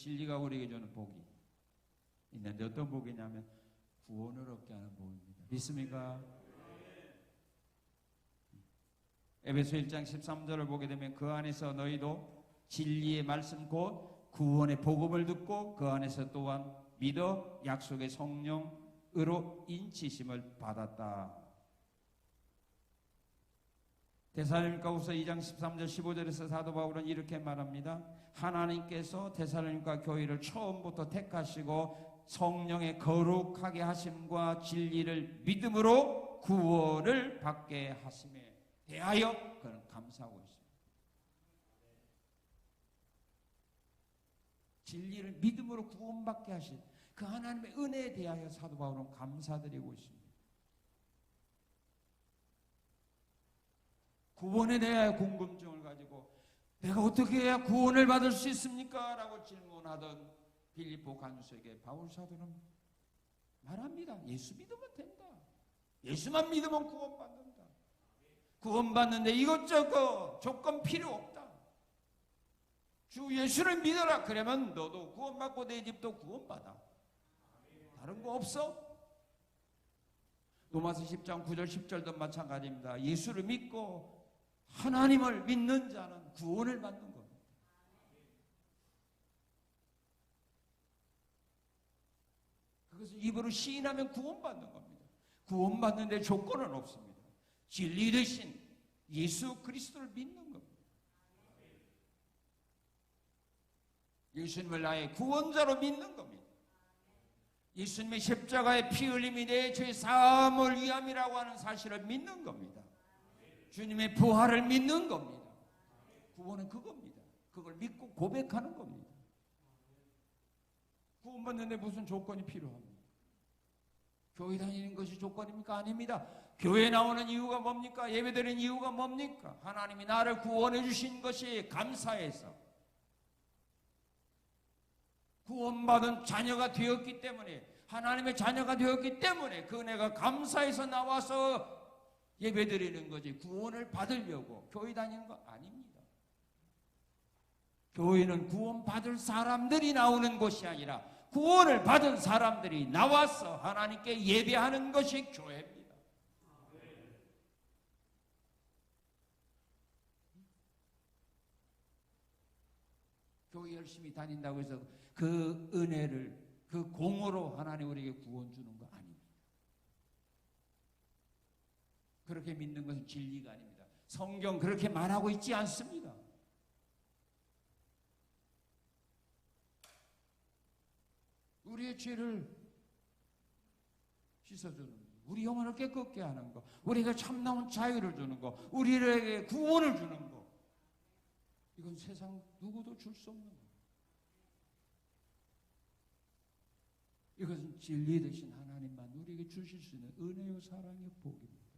진리가 우리에게 주는 복이 있는데 어떤 복이냐면 구원을 얻게 하는 복입니다. 믿습니까? 에베소 1장 13절을 보게 되면 그 안에서 너희도 진리의 말씀 곧 구원의 복음을 듣고 그 안에서 또한 믿어 약속의 성령으로 인치심을 받았다. 데살로니가후서 2장 13절 15절에서 사도 바울은 이렇게 말합니다. 하나님께서 데살로니가 교회를 처음부터 택하시고 성령의 거룩하게 하심과 진리를 믿음으로 구원을 받게 하심에 대하여 그는 감사하고 있습니다. 진리를 믿음으로 구원받게 하신 그 하나님의 은혜에 대하여 사도 바울은 감사드리고 있습니다. 구원에 대하여 궁금증을 가지고 내가 어떻게 해야 구원을 받을 수 있습니까? 라고 질문하던 빌립보 간수에게 바울 사도는 말합니다. 예수 믿으면 된다. 예수만 믿으면 구원받는다. 구원받는데 이것저것 조건 필요 없다. 주 예수를 믿어라. 그러면 너도 구원받고 내 집도 구원받아. 다른 거 없어? 로마서 10장 9절 10절도 마찬가지입니다. 예수를 믿고 하나님을 믿는 자는 구원을 받는 겁니다. 그것을 입으로 시인하면 구원받는 겁니다. 구원받는 데 조건은 없습니다. 진리 대신 예수 그리스도를 믿는 겁니다. 예수님을 나의 구원자로 믿는 겁니다. 예수님의 십자가의 피 흘림이 내 죄 사함을 위함이라고 하는 사실을 믿는 겁니다. 주님의 부활을 믿는 겁니다. 구원은 그겁니다. 그걸 믿고 고백하는 겁니다. 구원받는데 무슨 조건이 필요합니까? 교회 다니는 것이 조건입니까? 아닙니다. 교회 나오는 이유가 뭡니까? 예배드리는 이유가 뭡니까? 하나님이 나를 구원해 주신 것이 감사해서 구원받은 자녀가 되었기 때문에 하나님의 자녀가 되었기 때문에 그 은혜가 감사해서 나와서 예배 드리는 거지 구원을 받으려고 교회 다니는 거 아닙니다. 교회는 구원 받을 사람들이 나오는 곳이 아니라 구원을 받은 사람들이 나와서 하나님께 예배하는 것이 교회입니다. 교회 열심히 다닌다고 해서 그 은혜를 그 공으로 하나님 우리에게 구원 주는 거 아닙니다. 그렇게 믿는 것은 진리가 아닙니다. 성경 그렇게 말하고 있지 않습니다. 우리의 죄를 씻어주는 거, 우리 영혼을 깨끗게 하는 거, 우리가 참나온 자유를 주는 거, 우리에게 구원을 주는 거. 이건 세상 누구도 줄 수 없는 거. 이것은 진리 되신 하나님만 우리에게 주실 수 있는 은혜요 사랑의 복입니다.